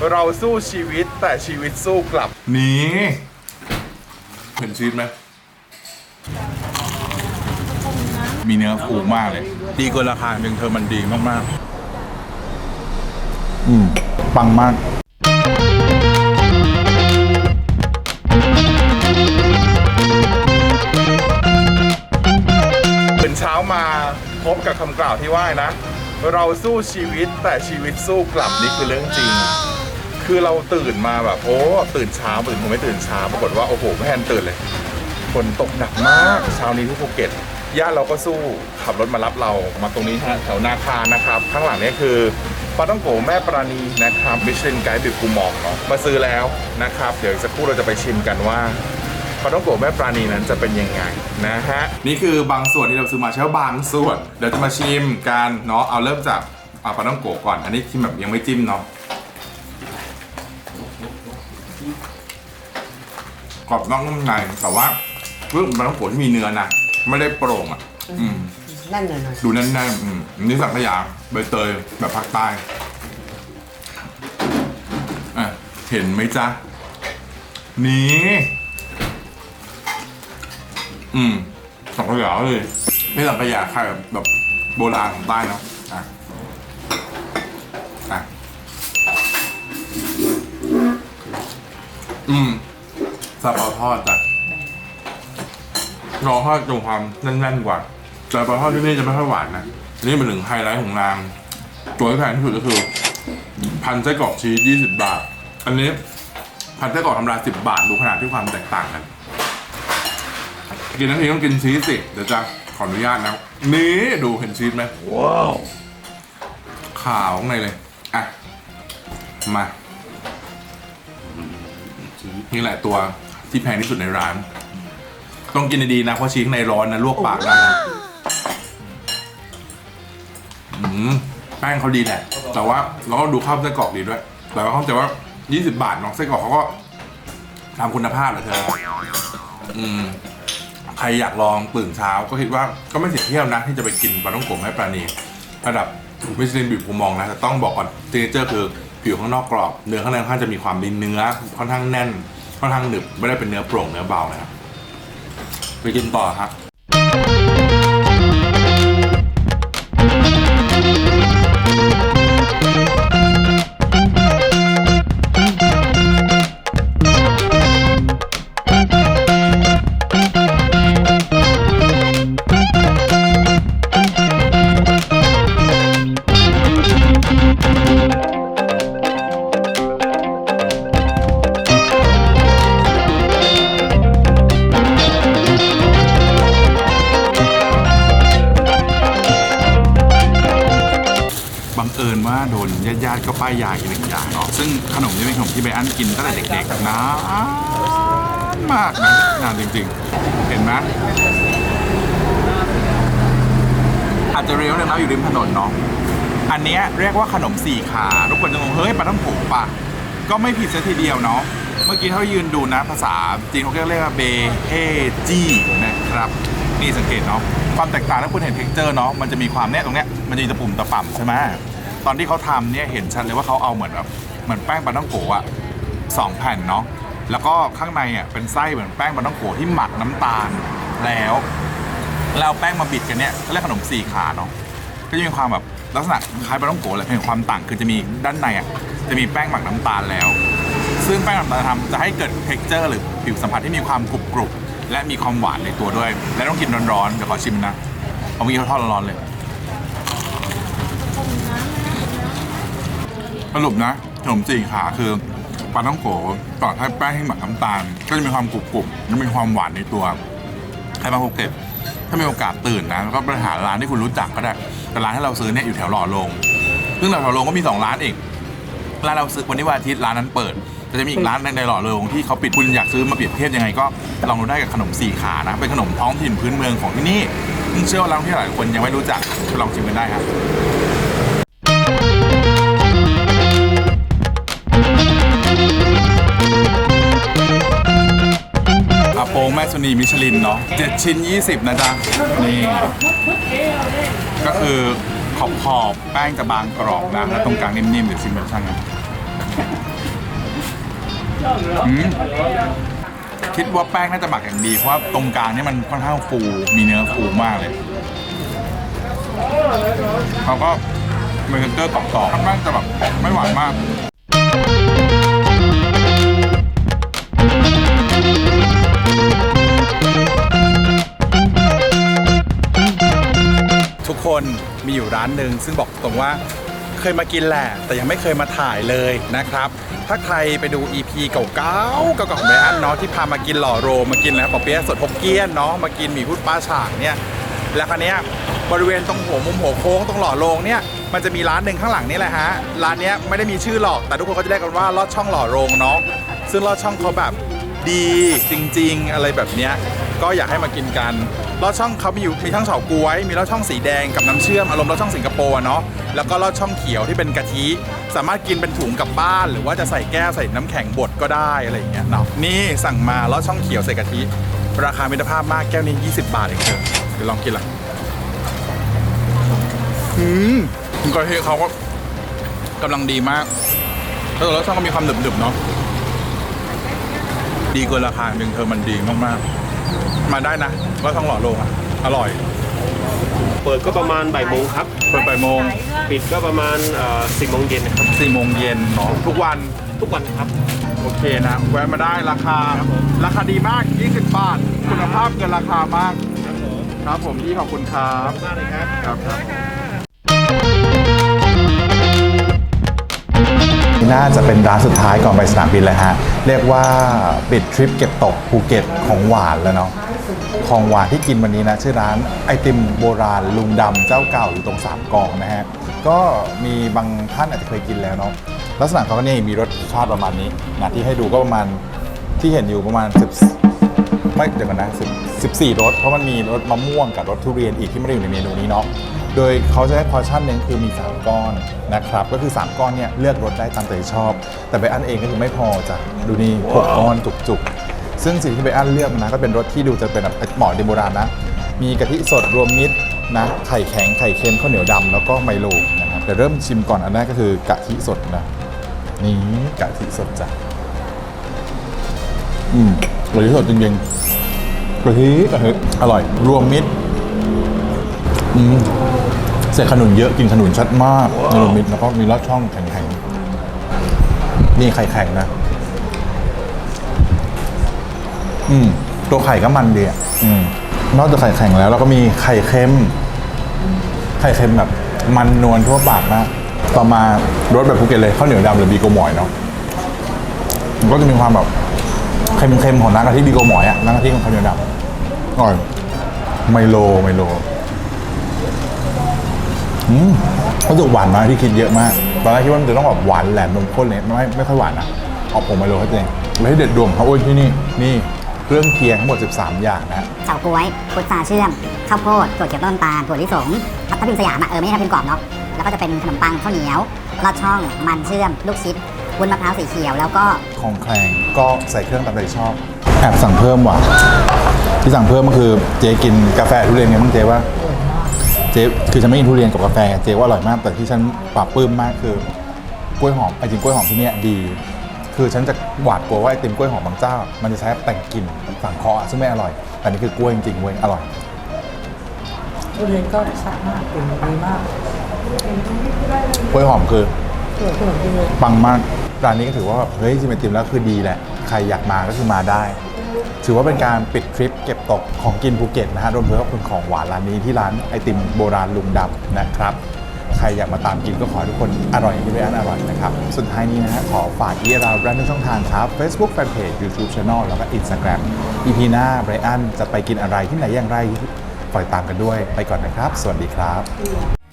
เราสู้ชีวิตแต่ชีวิตสู้กลับ นี่เห็นชีวิตไหมมีเนื้อฟูมากเลย ดีเกินราคาจริงเธอมันดีมากๆ อืม ปังมากเป็นเช้ามาพบกับคำกล่าวที่ว่านะ เราสู้ชีวิตแต่ชีวิตสู้กลับนี่คือเรื่องจริง คือเราตื่นมาแบบโอ้ตื่นเช้าตื่นผมไม่ตื่นเช้าปรากฏว่าโอ้โหไม่แทนตื่นเลยฝนตกหนักมากเช้านี้ที่ภูเก็ตญาติเราก็สู้ขับรถมารับเรามาตรงนี้ฮะแถวนาคานะครับ ข้างหลังนี่คือปลาต้องโกแม่ปราณีนะครับมิชลินไกด์บิบกูมองเนาะมาซื้อแล้วนะครับ เดี๋ยวอีกสักครู่เราจะไปชิมกันว่าปลาต้องโกแม่ปราณีนั้นจะเป็นยังไงนะฮะนี่คือบางส่วนที่เราซื้อมาใช่าบางส่วน เดี๋ยวจะมาชิมกันเนาะเอาเริ่มจากปลาต้องโกก่อน อันนี้ชิมแบบยังไม่จิ้มเนาะ กรอบนอกนุ่มในแต่ว่าเรื่องปลาต้องโกะที่มีเนื้อนะไม่ได้โปร่งอะ อืมแน่นหน่อยหน่อยดูแน่นๆอืมอันนี่สังขยาใบเตยแบบภาคใต้อะเห็นไหมจ๊ะ นี่ อืมสังขยาเลยไม่สังขยาใครแบบแบบโบราณของใต้เนาะอะ อะ อืม ซาเปาทอดจ้ะรอทอดตรงความแน่นๆกว่าซาเปาทอดที่นี่จะไม่ค่อยหวานนะอันนี่เป็นหนึ่งไฮไลท์ของนาง ตัวที่แพงที่สุดก็คือ พันไส้กรอกชีส20บาท อันนี้พันไส้กรอกธรรมดา10บาท ดูขนาดที่ความแตกต่างกัน กินทั้งทีต้องกินชีสสิ เดี๋ยวจะขออนุญาตนะ นี่ดูเห็นชีสไหมว้าวขาวข้างในเลย อะ มานี่แหละตัว ที่แพงที่สุดในร้าน ต้องกินดีๆนะเพราะชีสข้างในร้อนนะลวกปากได้นะอืมแป้งเขาดีแหละ แต่ว่าเราก็ดูข้าวไส้กรอกดีด้วย แต่ว่าเข้าใจว่า 20 บาทเน้องไส้กรอกเขาก็ทำคุณภาพเหรอเธอ อืม ใครอยากลองตื่นเช้าก็คิดว่าก็ไม่เสียเที่ยวนะ ที่จะไปกินปลาต้องโกะแม่ปลานีระดับมิชลินบิวกูมองนะแต่ต้องบอกก่อนเทเจอร์คือผิวข้างนอกกรอบ เนื้อข้างในค่อนข้างจะมีความดินเนื้อค่อนข้างแน่น ค่อนข้างหนึบไม่ได้เป็นเนื้อโปร่งเนื้อเบานะครับไปกินต่อครับ ว่าโดนญาติก็ป้ายยาอีกหนึ่งอย่างเนาะซึ่งขนมนี้เป็นขนมที่ใบอันกินตั้งแต่เด็กๆนานมากนะนานจริงๆ เห็นไหมอาจจะเรียวเลยนะอยู่ริมถนนเนาะอันนี้เรียกว่าขนมสี่ขาทุกคนจะงงเฮ้ยปลาต้องโผปะก็ไม่ผิดซะทีเดียวเนาะเมื่อกี้ถ้ายืนดูนะภาษาจีนเขาเรียกว่าเบเฮจีนะครับนี่สังเกตเนาะความแตกต่างถ้าคุณเห็นเท็กเจอร์เนาะมันจะมีความเนี่ยตรงเนี้ยมันจะมีตะปุ่มตะป่ำใช่ไหม ตอนที่เขาทำเนี่ยเห็นชัดเลยว่าเขาเอาเหมือนแบบเหมือนแป้งปลาต้องโกะอะสองแผ่นเนาะแล้วก็ข้างในอะเป็นไส้เหมือนแป้งปลาต้องโกะที่หมักน้ำตาลแล้วแล้วเอาแป้งมาบิดกันเนี่ยเขาเรียกขนมสี่ขาเนาะก็จะมีความแบบลักษณะคล้ายปลาต้องโกะแหละเพียงความต่างคือจะมีด้านในอะจะมีแป้งหมักน้ำตาลแล้ว ซึ่งแป้งน้ำตาลทำจะให้เกิด t e x t อร์หรือผิวสัมผัสที่มีความกรุบกรุบและมีความหวานในตัวด้วย และต้องกินร้อนๆเดี๋ยวขอชิมนะเอาเมื่อกี้ทอดร้อนๆเลย สรุปนะขนมจีขาคือปลาต้องโกต่อท้ายแป้งให้หมักน้ำตาล ก็จะมีความกรุบกรุบและมีความหวานในตัวใครมาภูเก็ตถ้ามีโอกาสตื่นนะแล้วก็ไปหาร้านที่คุณรู้จักก็ได้แต่ร้านที่เราซื้อเนี่ยอยู่แถวหล่อลง ซึ่งแถวหล่อลงก็มีสองร้านเองร้านเราซื้อวันนี้วันอาทิตย์ร้านนั้นเปิดจะมีอีกร้านในหล่อเริงที่เขาปิดคุณอยากซื้อมาเปรียบเทียบยังไงก็ลองดูได้กับขนมสี่ขานะเป็นขนมท้องถิ่นพื้นเมืองของที่นี่ซึ่งเชื่อว่านักท่องเที่ยวหลายคนยังไม่รู้จักลองชิมกันได้ครับ นีมิชลินเนาะ7ชิ้น 20 นะจ๊ะ นี่ ก็คือขอบขอบๆแป้งจะบางกรอบนะแล้วตรงกลางนิ่มๆ เดี๋ยวชิมรสชาติกันอืมคิดว่าแป้งน่าจะหมักอย่างดี เพราะว่าตรงกลางนี่มันค่อนข้างฟู มีเนื้อฟูมากเลยเขาก็มีเทคเจอร์กรอบๆค่อนข้างจะแบบไม่หวานมาก คนมีอยู่ร้านหนึ่งซึ่งบอกตรงว่าเคยมากินแหละ แต่ยังไม่เคยมาถ่ายเลยนะครับ ถ้าใครไปดู EP เก่าๆเก่าๆของแบรนด์เนาะที่พามากินหล่อโรมากินแล้วปอเปี๊ยะสดฮกเกี้ยนเนาะมากินหมี่พุดปลาฉากเนี่ยแล้วคราวเนี้ยบริเวณตรงหัวมุมหัวโค้งตรงหล่อโรงเนี่ยมันจะมีร้านหนึ่งข้างหลังนี่แหละฮะร้านเนี้ยไม่ได้มีชื่อหรอกแต่ทุกคนก็จะเรียกกันว่าลอดช่องหล่อโรงเนาะซึ่งลอดช่องเขาแบบดีจริง ๆ อะไรแบบเนี้ย ก็อยากให้มากินกันลอดช่องเขามีอยู่มีทั้งเฉาก๊วย มีลอดช่องสีแดงกับน้ำเชื่อมอารมณ์ลอดช่องสิงคโปร์เนาะแล้วก็ลอดช่องเขียวที่เป็นกะทิ สามารถกินเป็นถุงกลับบ้าน หรือว่าจะใส่แก้วใส่น้ำแข็งบดก็ได้อะไรอย่างเงี้ยเนาะนี่สั่งมาลอดช่องเขียวใส่กะทิ ราคามิตรภาพมากแก้วนี้ 20 บาทเองเธอเดี๋ยวลองกินละอืมกะทิเขาก็กำลังดีมากแล้วลอดช่องก็มีความหนึบๆเนาะดีเกินราคาจริงเธอมันดีมากๆ มาได้นะว่าท้องหล่อโลงอะ อร่อย เปิดก็ประมาณบ่ายโมงครับ เปิดแปดโมงปิดก็ประมาณสี่โมงเย็นนะครับสี่โมงเย็นเนาะทุกวันทุกวันครับ โอเคนะ แวะมาได้ราคา ราคาดีมาก 20 บาท คุณภาพเกินราคามาก ครับผมพี่ขอบคุณครับมากเลยครับครับครับนี่น่าจะเป็นร้านสุดท้ายก่อนไปสนามบินเลยฮะ เรียกว่าปิดทริปเก็บตกภูเก็ตของหวานแล้วเนาะ ของหวานที่กินวันนี้นะ ชื่อร้านไอติมโบราณลุงดำเจ้าเก่าอยู่ตรงสามกองนะฮะ ก็มีบางท่านอาจจะเคยกินแล้วเนาะลักษณะเขาก็นี่มีรสชาติประมาณนี้นะที่ให้ดูก็ประมาณที่เห็นอยู่ประมาณ10ไม่เดี๋ยวกันนะ10 14รสเพราะมันมีรสมะม่วงกับรสทุเรียนอีกที่ไม่ได้อยู่ในเมนูนี้เนาะโดยเขาจะให้พอร์ชั่นหนึ่งคือมี 3 ก้อนนะครับ ก็คือ 3 ก้อนเนี่ยเลือกรสได้ตามใจชอบ แต่ใบอันเองก็คือไม่พอจ้ะดูนี่6ก้อนจุกๆ ซึ่งสิ่งที่ใบอันเลือกนะก็เป็นรสที่ดูจะเป็นแบบหมาะเดโบราณนะ มีกะทิสดรวมมิตรนะไข่แข็งไข่เค็มข้าวเหนียวดำแล้วก็ไมโลนะครับเดี๋ยวเริ่มชิมก่อนอันแรกก็คือกะทิสดนะนี่กะทิสดจ้ะอืมกะทิสดจริงๆกะทิกะทิอร่อย รวมมิตรอืมเศษขนุนเยอะกินขนุนชัดมากในรวมมิตรแล้วก็มีลอดช่องแข็งๆนี่ไข่แข็งนะ อืมตัวไข่ก็มันดีอะอืมนอกจากไข่แข็งแล้วเราก็มีไข่เค็ม ไข่เค็มแบบมันนวลทั่วปากมากต่อมารสแบบภูเก็ตเลยข้าวเหนียวดำหรือบีโกหมอยเนาะมันก็จะมีความแบบเค็มๆของน้ำกะทิบีโกหมอยอะน้ำกะทิของข้าวเหนียวดำอร่อยไมโลไมโลอืมรู้สึกหวานน้อยที่คิดเยอะมาก ตอนแรกคิดว่ามันจะต้องแบบหวานแหลมนมข้นเลยไม่ไม่ค่อยหวานนะเอาผมไมโลให้ตัวเองแล้วที่เด็ดดวงเขาโอ้ยที่นี่นี่ เครื่องเคียงทั้งหมด 13 อย่างนะ เฉาก๊วยพุทราเชื่อม ข้าวโพดถั่วเขียวต้นตาลถั่วลิสงทับทิมสยามอะเออไม่ใช่ทับทิมกรอบเนาะ แล้วก็จะเป็นขนมปังข้าวเหนียวลอดช่องมันเชื่อม ลูกชิดวุ้นมะพร้าวสีเขียวแล้วก็ของแคลงก็ใส่เครื่องตามใจชอบแอบสั่งเพิ่มว่ะ ที่สั่งเพิ่มก็คือเจ๊กินกาแฟทุเรียนไงบ้างเจ๊ว่าเจ๊คือฉันไม่กินทุเรียนกับกาแฟเจ๊ว่าอร่อยมากแต่ที่ฉันปรับปลื้มมากคือกล้วยหอมไอติมกล้วยหอมที่เนี่ยดี คือฉันจะหวาดกลัวว่าไอติมกล้วยหอมบางเจ้า มันจะใช้แต่งกลิ่นสั่งเคาะซึ่งไม่อร่อย แต่นี่คือกล้วยจริงๆเว้ยอร่อยทุเรียนก็ชัดมากกลิ่นดีมากกล้วยหอมคือเผื่อขนมจีนเลยปังมากร้านนี้ก็ถือว่าแบบเฮ้ยจิมไอติมแล้วคือดีแหละ ใครอยากมาก็คือมาได้ ถือว่าเป็นการปิดทริปเก็บตกของกินภูเก็ตนะฮะรวมถึงขอบคุณของหวานร้านนี้ที่ร้านไอติมโบราณลุงดำนะครับ ใครอยากมาตามกินก็ขอให้ทุกคนอร่อยที่ไม่อันอร่อยนะครับ สุดท้ายนี้นะฮะขอฝากที่เราแบรนด์ทุกช่องทางครับ Facebook Fanpage YouTube Channel แล้วก็ Instagram EP หน้าไบรอันจะไปกินอะไรที่ไหนอย่างไรคอยตามกันด้วยไปก่อนนะครับ สวัสดีครับ